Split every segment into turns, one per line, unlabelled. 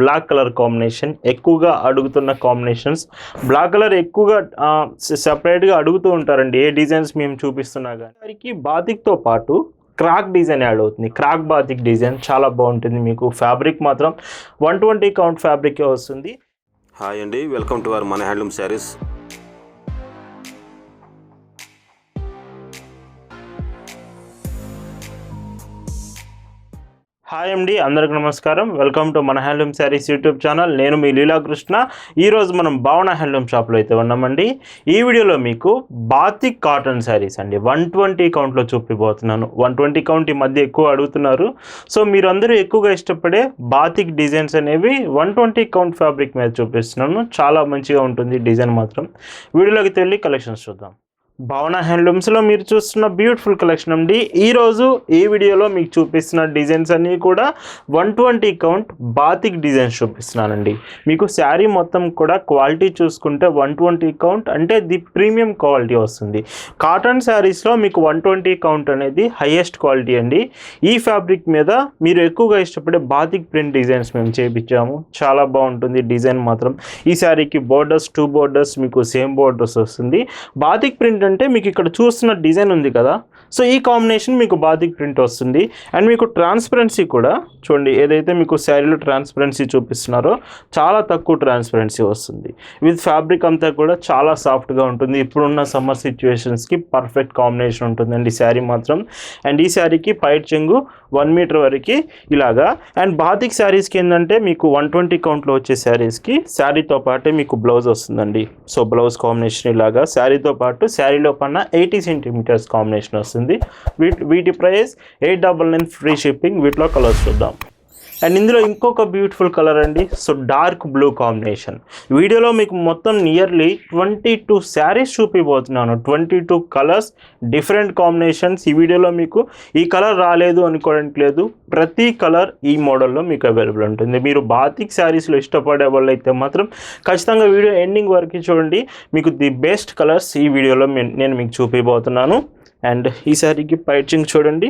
Black colour combination ఎక్కువగా అడుగుతున్న combinations. Black colour ఎక్కువగా సెపరేట్గా అడుగుతూ ఉంటారండి. ఏ డిజైన్స్ మేము చూపిస్తున్నా కానీ వారికి బాతిక్తో పాటు క్రాక్ డిజైన్ యాడ్ అవుతుంది. క్రాక్ బాతిక్ డిజైన్ చాలా బాగుంటుంది మీకు. ఫ్యాబ్రిక్ మాత్రం వన్ ట్వంటీ కౌంట్ ఫ్యాబ్రికే వస్తుంది.
హాయ్ అండి. వెల్కమ్ టు అవర్ మన హ్యాండ్లూమ్ శారీస్.
హాయ్ అండి అందరికి నమస్కారం. వెల్కమ్ టు మన హ్యాండ్లూమ్ శారీస్ యూట్యూబ్ ఛానల్ నేను మీ లీలాకృష్ణ ఈరోజు మనం భావన హ్యాండ్లూమ్ షాప్లో అయితే ఉన్నామండి ఈ వీడియోలో మీకు బాతిక్ కాటన్ శారీస్ అండి. వన్ ట్వంటీ కౌంట్లో చూపిపోతున్నాను. వన్ ట్వంటీ కౌంట్ ఈ మధ్య ఎక్కువ అడుగుతున్నారు. సో మీరందరూ ఎక్కువగా ఇష్టపడే బాతిక్ డిజైన్స్ అనేవి వన్ ట్వంటీ కౌంట్ ఫ్యాబ్రిక్ మీద చూపిస్తున్నాను. చాలా మంచిగా ఉంటుంది డిజైన్ మాత్రం. వీడియోలోకి వెళ్ళి కలెక్షన్స్ చూద్దాం. భావన హ్యాండ్లూమ్స్లో మీరు చూస్తున్న బ్యూటిఫుల్ కలెక్షన్ అండి. ఈరోజు ఈ వీడియోలో మీకు చూపిస్తున్న డిజైన్స్ అన్నీ కూడా one twenty count batik designs చూపిస్తున్నానండి. మీకు శారీ మొత్తం కూడా క్వాలిటీ చూసుకుంటే వన్ ట్వంటీ కౌంట్ అంటే ది ప్రీమియం క్వాలిటీ వస్తుంది. కాటన్ శారీస్లో మీకు వన్ ట్వంటీ కౌంట్ అనేది హైయెస్ట్ క్వాలిటీ అండి. ఈ ఫ్యాబ్రిక్ మీద మీరు ఎక్కువగా ఇష్టపడే బాతిక్ ప్రింట్ డిజైన్స్ మేము చేపించాము. చాలా బాగుంటుంది డిజైన్ మాత్రం. ఈ శారీకి బోర్డర్స్ టూ బోర్డర్స్ మీకు సేమ్ బోర్డర్స్ వస్తుంది. బాతిక్ ప్రింట్ అంటే మీకు ఇక్కడ చూస్తున్న డిజైన్ ఉంది కదా. సో ఈ కాంబినేషన్ మీకు బాధిక్ ప్రింట్ వస్తుంది. అండ్ మీకు ట్రాన్స్పరెన్సీ కూడా చూడండి ఏదైతే మీకు శారీలో ట్రాన్స్పరెన్సీ చూపిస్తున్నారో చాలా తక్కువ ట్రాన్స్పరెన్సీ వస్తుంది. విత్ ఫ్యాబ్రిక్ అంతా కూడా చాలా సాఫ్ట్గా ఉంటుంది. ఇప్పుడున్న సమ్మర్ సిచ్యువేషన్స్కి పర్ఫెక్ట్ కాంబినేషన్ ఉంటుందండి ఈ శారీ మాత్రం. అండ్ ఈ శారీకి పైట్ చెంగు వన్ మీటర్ వరకు ఇలాగా. అండ్ బాతిక్ శారీస్కి ఏంటంటే మీకు వన్ ట్వంటీ కౌంట్లో వచ్చే శారీస్కి శారీతో పాటే మీకు బ్లౌజ్ వస్తుందండి. సో బ్లౌజ్ కాంబినేషన్ ఇలాగా. శారీతో పాటు శారీలో పన్న ఎయిటీ సెంటీమీటర్స్ కాంబినేషన్ వస్తుంది. వీటి వీటి price eight double nine free shipping. వీటిలో కలర్స్ చూద్దాం. అండ్ ఇందులో ఇంకొక బ్యూటిఫుల్ కలర్ అండి. సో డార్క్ బ్లూ కాంబినేషన్ వీడియోలో మీకు మొత్తం nearly twenty two saris చూపిపోతున్నాను twenty two colours different combinations ఈ వీడియోలో మీకు ఈ కలర్ రాలేదు అనుకోవడానికి లేదు. ప్రతి కలర్ ఈ మోడల్లో మీకు అవైలబుల్ ఉంటుంది. మీరు బాతిక్ శారీస్లో ఇష్టపడే వాళ్ళు అయితే మాత్రం ఖచ్చితంగా వీడియో ఎండింగ్ వరకు చూడండి. మీకు ది బెస్ట్ కలర్స్ ఈ వీడియోలో నేను మీకు చూపిపోతున్నాను అండ్ ఈ శారీకి పైచింగ్ చూడండి.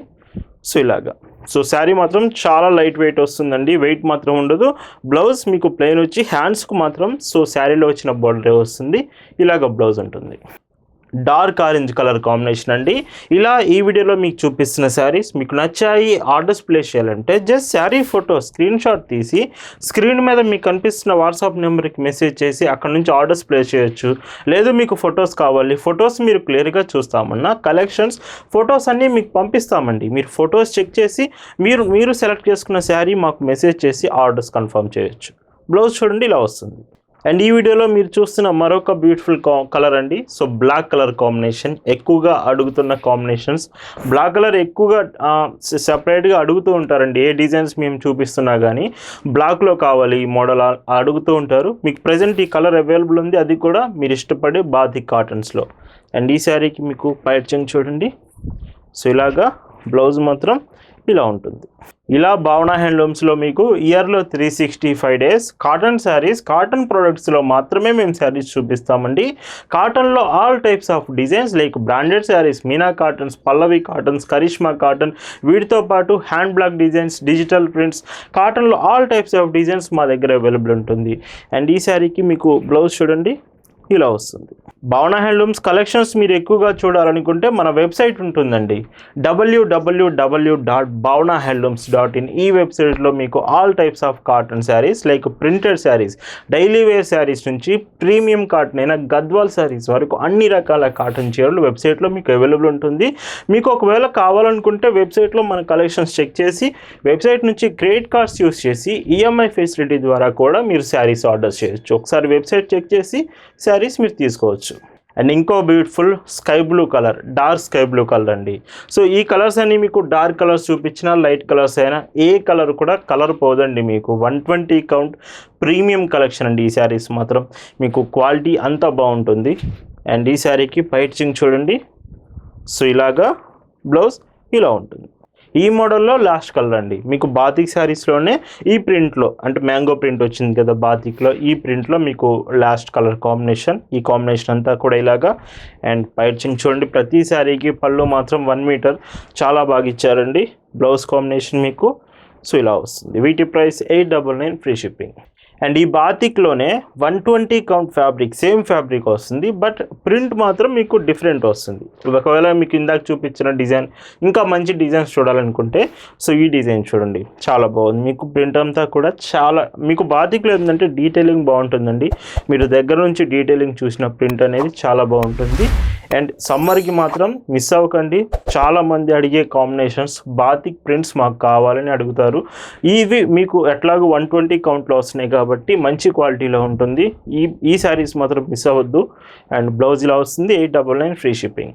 సో ఇలాగా. సో శారీ మాత్రం చాలా లైట్ వెయిట్ వస్తుందండి. వెయిట్ మాత్రం ఉండదు. బ్లౌజ్ మీకు ప్లెయిన్ వచ్చి హ్యాండ్స్కు మాత్రం సో శారీలో వచ్చిన బోర్డరే వస్తుంది. ఇలాగ బ్లౌజ్ ఉంటుంది. డార్క్ ఆరెంజ్ కలర్ కాంబినేషన్ అండి. ఇలా ఈ వీడియోలో మీకు చూపిస్తున్న శారీస్ మీకు నచ్చాయి ఆర్డర్స్ ప్లేస్ చేయాలంటే just sari photo screenshot తీసి స్క్రీన్ మీద మీకు కనిపిస్తున్న వాట్సాప్ నెంబర్కి మెసేజ్ చేసి అక్కడ నుంచి ఆర్డర్స్ ప్లేస్ చేయొచ్చు. లేదు మీకు ఫొటోస్ కావాలి ఫొటోస్ మీరు క్లియర్గా చూస్తామన్నా కలెక్షన్స్ ఫొటోస్ అన్నీ మీకు పంపిస్తామండి. మీరు ఫొటోస్ చెక్ చేసి మీరు మీరు సెలెక్ట్ చేసుకున్న శారీ మాకు మెసేజ్ చేసి ఆర్డర్స్ కన్ఫర్మ్ చేయొచ్చు. బ్లౌజ్ చూడండి ఇలా వస్తుంది. అండ్ ఈ వీడియోలో మీరు చూస్తున్న మరొక బ్యూటిఫుల్ కలర్ అండి. సో బ్లాక్ కలర్ కాంబినేషన్ ఎక్కువగా అడుగుతున్న కాంబినేషన్స్ బ్లాక్ కలర్ ఎక్కువగా సెపరేట్గా అడుగుతూ ఉంటారండి. ఏ డిజైన్స్ మేము చూపిస్తున్నా కానీ బ్లాక్లో కావాలి ఈ మోడల్ అడుగుతూ ఉంటారు. మీకు ప్రజెంట్ ఈ కలర్ అవైలబుల్ ఉంది. అది కూడా మీరు ఇష్టపడే బాతిక్ కాటన్స్లో అండ్ ఈ శారీకి మీకు పైర్చింగ్ చూడండి. సో ఇలాగా బ్లౌజ్ మాత్రం ఇలా ఉంటుంది. ఇలా భావన హ్యాండ్లూమ్స్లో మీకు ఇయర్లో three sixty five days cotton saris cotton ప్రొడక్ట్స్లో మాత్రమే మేము శారీస్ చూపిస్తామండి. కాటన్లో all types of designs like branded saris Meena cottons Pallavi cottons Karishma cotton వీటితో పాటు hand block designs digital prints కాటన్లో ఆల్ టైప్స్ ఆఫ్ డిజైన్స్ మా దగ్గర అవైలబుల్ ఉంటుంది. అండ్ ఈ శారీకి మీకు బ్లౌజ్ చూడండి. ఇలా వస్తుంది. భావన హ్యాండ్లూమ్స్ కలెక్షన్స్ మీరు ఎక్కువగా చూడాలనుకుంటే మన వెబ్సైట్ ఉంటుందండి. W W W dot Bhavana handlooms dot in ఈ వెబ్సైట్లో మీకు all types of cotton saris like printed saris daily wear saris నుంచి ప్రీమియం కాటన్ అయిన గద్వాల్ శారీస్ వరకు అన్ని రకాల కాటన్ చీరలు వెబ్సైట్లో మీకు అవైలబుల్ ఉంటుంది. మీకు ఒకవేళ కావాలనుకుంటే వెబ్సైట్లో మన కలెక్షన్స్ చెక్ చేసి వెబ్సైట్ నుంచి క్రెడిట్ కార్డ్స్ యూస్ చేసి ఈఎంఐ ఫెసిలిటీ ద్వారా కూడా మీరు శారీస్ ఆర్డర్ చేయొచ్చు. ఒకసారి వెబ్సైట్ చెక్ చేసి శారీస్ మీరు తీసుకోవచ్చు. అండ్ ఇంకో beautiful sky blue colour dark sky blue colour అండి. సో ఈ కలర్స్ అన్ని మీకు డార్క్ కలర్స్ చూపించిన లైట్ కలర్స్ అయినా ఏ కలర్ కూడా కలర్ పోదండి మీకు. One twenty count premium collection అండి ఈ శారీస్ మాత్రం. మీకు క్వాలిటీ అంతా బాగుంటుంది. అండ్ ఈ శారీకి పైచింగ్ చూడండి. సో ఇలాగా బ్లౌజ్ ఇలా ఉంటుంది. ఈ మోడల్లో లాస్ట్ కలర్ అండి. మీకు బాతిక్ శారీస్లోనే ఈ ప్రింట్లో అంటే మ్యాంగో ప్రింట్ వచ్చింది కదా బాతిక్లో ఈ ప్రింట్లో మీకు లాస్ట్ కలర్ కాంబినేషన్ ఈ కాంబినేషన్ అంతా కూడా ఇలాగా. అండ్ పైచింగ్ చూడండి ప్రతి శారీకి పళ్ళు మాత్రం వన్ మీటర్ చాలా బాగా ఇచ్చారండి. బ్లౌజ్ కాంబినేషన్ మీకు. సో ఇలా వస్తుంది. వీటి price eight double nine free shipping and ఈ బాతిక్లోనే one twenty count fabric same fabric వస్తుంది బట్ ప్రింట్ మాత్రం మీకు డిఫరెంట్ వస్తుంది. ఒకవేళ మీకు ఇందాక చూపించిన డిజైన్ ఇంకా మంచి డిజైన్స్ చూడాలనుకుంటే సో ఈ డిజైన్ చూడండి. చాలా బాగుంది. మీకు ప్రింట్ అంతా కూడా చాలా మీకు బాతిక్లో ఏంటంటే డీటెయిలింగ్ బాగుంటుందండి. మీరు దగ్గర నుంచి డీటెయిలింగ్ చూసిన ప్రింట్ అనేది చాలా బాగుంటుంది. అండ్ సమ్మర్కి మాత్రం మిస్ అవ్వకండి. చాలా మంది అడిగే కాంబినేషన్స్ బాతిక్ ప్రింట్స్ మాకు కావాలని అడుగుతారు. ఇవి మీకు ఎట్లాగో వన్ ట్వంటీ కౌంట్లో వస్తున్నాయి కాబట్టి మంచి క్వాలిటీలో ఉంటుంది. ఈ ఈ శారీస్ మాత్రం మిస్ అవ్వద్దు. అండ్ బ్లౌజ్ ఇలా వస్తుంది eight double nine free shipping.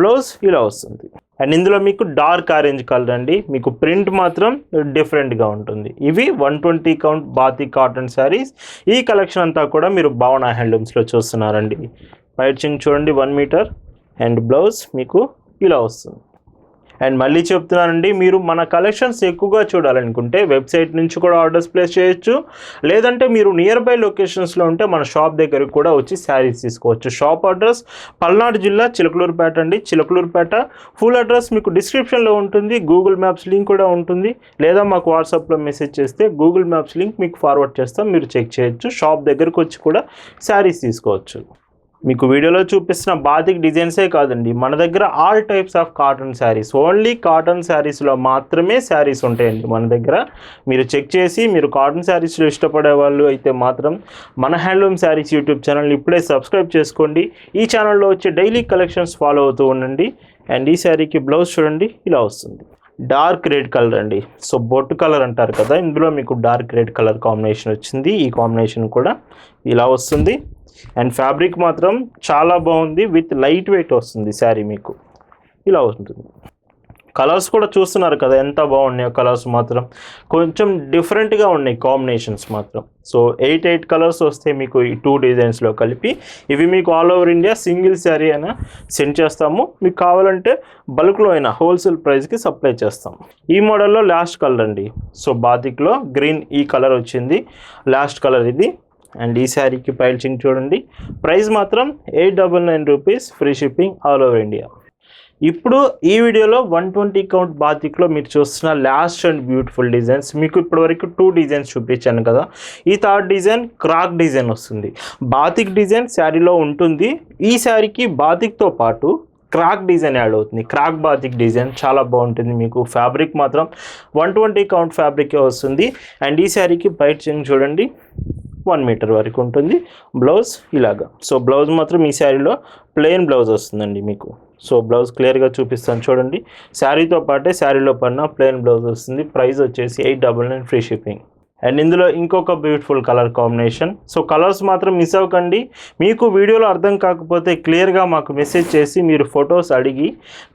Blouse ఇలా వస్తుంది అండ్ ఇందులో మీకు డార్క్ ఆరెంజ్ కలర్ అండి. మీకు ప్రింట్ మాత్రం డిఫరెంట్గా ఉంటుంది. ఇవి one twenty count బాతి cotton saris ఈ కలెక్షన్ అంతా కూడా మీరు భావన హ్యాండ్లూమ్స్లో చూస్తున్నారండి. చింగ్ చూడండి వన్ మీటర్ అండ్ బ్లౌజ్ మీకు ఇలా వస్తుంది అండ్ మళ్ళీ చెప్తున్నానండి మీరు మన కలెక్షన్స్ ఎక్కువగా చూడాలనుకుంటే వెబ్సైట్ నుంచి కూడా ఆర్డర్స్ ప్లేస్ చేయొచ్చు. లేదంటే మీరు నియర్ బై లొకేషన్స్లో ఉంటే మన షాప్ దగ్గరికి కూడా వచ్చి శారీస్ తీసుకోవచ్చు. షాప్ అడ్రస్ పల్నాడు జిల్లా చిలకలూరుపేట అండి. చిలకలూరుపేట. ఫుల్ అడ్రస్ మీకు డిస్క్రిప్షన్లో ఉంటుంది గూగుల్ మ్యాప్స్ లింక్ కూడా ఉంటుంది. లేదా మాకు వాట్సాప్లో మెసేజ్ చేస్తే గూగుల్ మ్యాప్స్ లింక్ మీకు ఫార్వర్డ్ చేస్తాం మీరు చెక్ చేయొచ్చు. షాప్ దగ్గరకు వచ్చి కూడా శారీస్ తీసుకోవచ్చు. మీకు వీడియోలో చూపిస్తున్న బాతిక్ డిజైన్సే కాదండి. మన దగ్గర all types of cotton saris only cotton శారీస్లో మాత్రమే శారీస్ ఉంటాయండి మన దగ్గర. మీరు చెక్ చేసి మీరు కాటన్ శారీస్లో ఇష్టపడే వాళ్ళు అయితే మాత్రం మన హ్యాండ్లూమ్ శారీస్ యూట్యూబ్ ఛానల్ ఇప్పుడే సబ్స్క్రైబ్ చేసుకోండి. ఈ ఛానల్లో వచ్చే డైలీ కలెక్షన్స్ ఫాలో అవుతూ ఉండండి. అండ్ ఈ శారీకి బ్లౌజ్ చూడండి ఇలా వస్తుంది. డార్క్ రెడ్ కలర్ అండి. సో బొట్టు కలర్ అంటారు కదా ఇందులో మీకు డార్క్ రెడ్ కలర్ కాంబినేషన్ వచ్చింది. ఈ కాంబినేషన్ కూడా ఇలా వస్తుంది. అండ్ ఫ్యాబ్రిక్ మాత్రం చాలా బాగుంది. విత్ లైట్ వెయిట్ వస్తుంది శారీ మీకు. ఇలా ఉంటుంది కలర్స్ కూడా చూస్తున్నారు కదా ఎంత బాగున్నాయో కలర్స్ మాత్రం. కొంచెం డిఫరెంట్గా ఉన్నాయి కాంబినేషన్స్ మాత్రం. సో ఎయిట్ ఎయిట్ కలర్స్ వస్తే మీకు ఈ టూ డిజైన్స్లో కలిపి ఇవి మీకు all over India single sari అయినా సెండ్ చేస్తాము. మీకు కావాలంటే బల్క్లో అయినా హోల్సేల్ ప్రైస్కి సప్లై చేస్తాం. ఈ మోడల్లో లాస్ట్ కలర్ అండి. సో బాతిక్లో గ్రీన్ ఈ కలర్ వచ్చింది. లాస్ట్ కలర్ ఇది. అండ్ ఈ శారీకి ప్రైసింగ్ చూడండి. ప్రైస్ మాత్రం eight double nine rupees free shipping all over India. ఇప్పుడు ఈ వీడియోలో వన్ ట్వంటీ కౌంట్ బాతిక్లో మీరు చూస్తున్న లాస్ట్ అండ్ బ్యూటిఫుల్ డిజైన్స్. మీకు ఇప్పటివరకు టూ డిజైన్స్ చూపించాను కదా. ఈ థర్డ్ డిజైన్ క్రాక్ డిజైన్ వస్తుంది. బాతిక్ డిజైన్ శారీలో ఉంటుంది. ఈ శారీకి బాతిక్తో పాటు క్రాక్ డిజైన్ యాడ్ అవుతుంది. క్రాక్ బాతిక్ డిజైన్ చాలా బాగుంటుంది మీకు. ఫ్యాబ్రిక్ మాత్రం వన్ ట్వంటీ కౌంట్ ఫ్యాబ్రికే వస్తుంది. అండ్ ఈ శారీకి బయట చూడండి. వన్ మీటర్ వరకు ఉంటుంది. బ్లౌజ్ ఇలాగా. సో బ్లౌజ్ మాత్రం ఈ శారీలో ప్లెయిన్ బ్లౌజ్ వస్తుందండి మీకు. సో బ్లౌజ్ క్లియర్గా చూపిస్తాను చూడండి. శారీతో పాటే శారీలో పడిన ప్లెయిన్ బ్లౌజ్ వస్తుంది. ప్రైస్ వచ్చేసి eight double nine free shipping. And ఇందులో ఇంకొక beautiful colour combination so colours మాత్రం మిస్ అవ్వకండి. మీకు వీడియోలో అర్థం కాకపోతే క్లియర్గా మాకు మెసేజ్ చేసి మీరు ఫొటోస్ అడిగి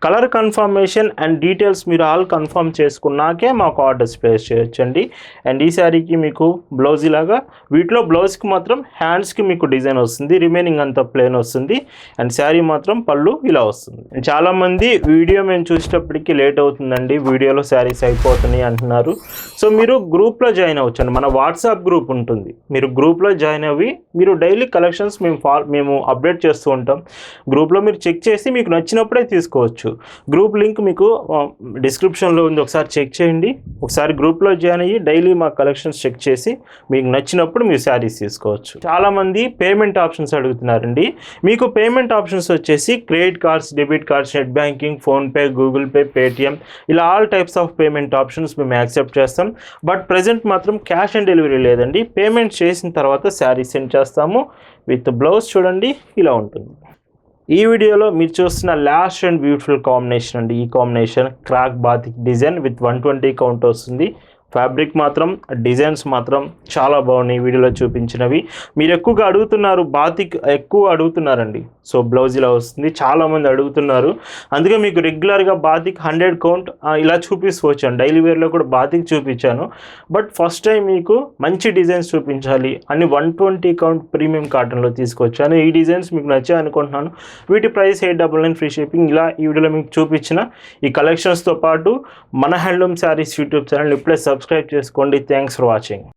కలర్ కన్ఫర్మేషన్ అండ్ డీటెయిల్స్ మీరు ఆల్ కన్ఫర్మ్ చేసుకున్నాకే మాకు ఆర్డర్స్ ప్లేస్ చేయొచ్చండి. అండ్ ఈ శారీకి మీకు బ్లౌజ్ ఇలాగా వీటిలో బ్లౌజ్కి మాత్రం హ్యాండ్స్కి మీకు డిజైన్ వస్తుంది రిమైనింగ్ అంతా ప్లేన్ వస్తుంది. అండ్ శారీ మాత్రం పళ్ళు ఇలా వస్తుంది. చాలామంది వీడియో మేము చూసేటప్పటికి లేట్ అవుతుందండి వీడియోలో శారీస్ అయిపోతున్నాయి అంటున్నారు. సో మీరు గ్రూప్లో జాయిన్ అవుతుంది అవ్వచ్చండి మన వాట్సాప్ గ్రూప్ ఉంటుంది. మీరు గ్రూప్లో జాయిన్ అవ్వి మీరు డైలీ కలెక్షన్స్ మేము ఫా మేము అప్డేట్ చేస్తూ ఉంటాం. గ్రూప్లో మీరు చెక్ చేసి మీకు నచ్చినప్పుడే తీసుకోవచ్చు. గ్రూప్ లింక్ మీకు డిస్క్రిప్షన్లో ఉంది. ఒకసారి చెక్ చేయండి. ఒకసారి గ్రూప్లో జాయిన్ అయ్యి డైలీ మా కలెక్షన్స్ చెక్ చేసి మీకు నచ్చినప్పుడు మీరు శారీస్ తీసుకోవచ్చు. చాలామంది పేమెంట్ ఆప్షన్స్ అడుగుతున్నారండి. మీకు పేమెంట్ ఆప్షన్స్ వచ్చేసి credit cards debit cards net banking PhonePe Google pay Paytm ఇలా all types of payment options మేము యాక్సెప్ట్ చేస్తాం. బట్ ప్రజెంట్ మాత్రం క్యాష్ ఆన్ డెలివరీ లేదండి. పేమెంట్ చేసిన తర్వాత శారీ సెండ్ చేస్తాము. విత్ బ్లౌజ్ చూడండి ఇలా ఉంటుంది. ఈ వీడియోలో మీరు చూస్తున్న లాస్ట్ అండ్ బ్యూటిఫుల్ కాంబినేషన్ అండి. ఈ combination crack batik design with one twenty count వస్తుంది. ఫ్యాబ్రిక్ మాత్రం డిజైన్స్ మాత్రం చాలా బాగున్నాయి. వీడియోలో చూపించినవి. మీరు ఎక్కువగా అడుగుతున్నారు బాతిక్ ఎక్కువ అడుగుతున్నారండి. సో బ్లౌజ్ ఇలా వస్తుంది. చాలామంది అడుగుతున్నారు. అందుకే మీకు రెగ్యులర్గా బాతిక్ హండ్రెడ్ కౌంట్ ఇలా చూపిస్తూ డైలీ వేర్లో కూడా బాతిక్ చూపించాను. బట్ ఫస్ట్ టైం మీకు మంచి డిజైన్స్ చూపించాలి అని వన్ ట్వంటీ కౌంట్ ప్రీమియం కాటన్లో తీసుకొచ్చాను. ఈ డిజైన్స్ మీకు నచ్చాయి అనుకుంటున్నాను. వీటి price eight double nine free shipping. ఇలా ఈ వీడియోలో మీకు చూపించిన ఈ కలెక్షన్స్తో పాటు మన హ్యాండ్లూమ్ శారీస్ యూట్యూబ్ ఛానల్ ఇప్పుడే సబ్స్క్రైబ్ చేసుకోండి థ్యాంక్స్ ఫర్ వాచింగ్